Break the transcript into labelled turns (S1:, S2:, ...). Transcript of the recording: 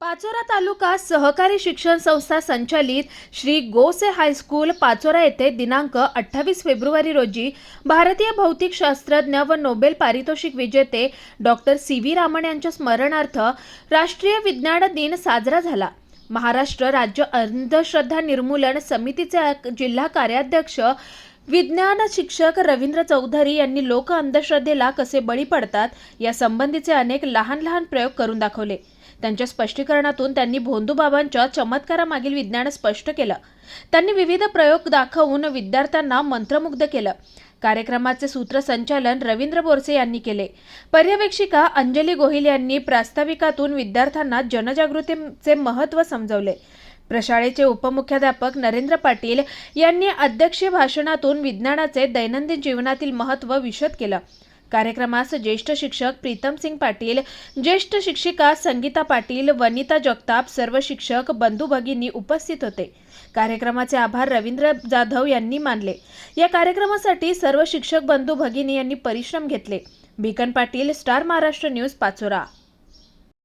S1: पाचोरा तालुका सहकारी शिक्षण संस्था संचालित श्री गोसे हायस्कूल पाचोरा येथे दिनांक अठ्ठावीस फेब्रुवारी रोजी भारतीय भौतिक शास्त्रज्ञ व नोबेल पारितोषिक विजेते डॉक्टर सी व्ही रामन यांच्या स्मरणार्थ राष्ट्रीय विज्ञान दिन साजरा झाला. महाराष्ट्र राज्य अंधश्रद्धा निर्मूलन समितीचे जिल्हा कार्याध्यक्ष विज्ञान शिक्षक रवींद्र चौधरी यांनी लोक अंधश्रद्धेला कसे बळी पडतात या संबंधीचे अनेक लहान लहान प्रयोग करून दाखवले. त्यांच्या स्पष्टीकरणातून त्यांनी भोंदूबाबांच्या चमत्कारामागील विज्ञान स्पष्ट केलं. त्यांनी विविध प्रयोग दाखवून विद्यार्थ्यांना मंत्रमुग्ध केलं. कार्यक्रमाचे सूत्रसंचालन रवींद्र बोरसे यांनी केले. पर्यवेक्षिका अंजली गोहिल यांनी प्रास्ताविकातून विद्यार्थ्यांना जनजागृतीचे महत्त्व समजवले. प्रशाळेचे उपमुख्याध्यापक नरेंद्र पाटील यांनी अध्यक्षीय भाषणातून विज्ञानाचे दैनंदिन जीवनातील महत्त्व विशद केलं. कार्यक्रमास ज्येष्ठ शिक्षक प्रीतम सिंग पाटील ज्येष्ठ शिक्षिका संगीता पाटील वनिता जगताप सर्व शिक्षक बंधू भगिनी उपस्थित होते. कार्यक्रमाचे आभार रवींद्र जाधव यांनी मानले. या कार्यक्रमासाठी सर्व शिक्षक बंधू भगिनी यांनी परिश्रम घेतले. Bhikan Patil star Maharashtra news Pachora.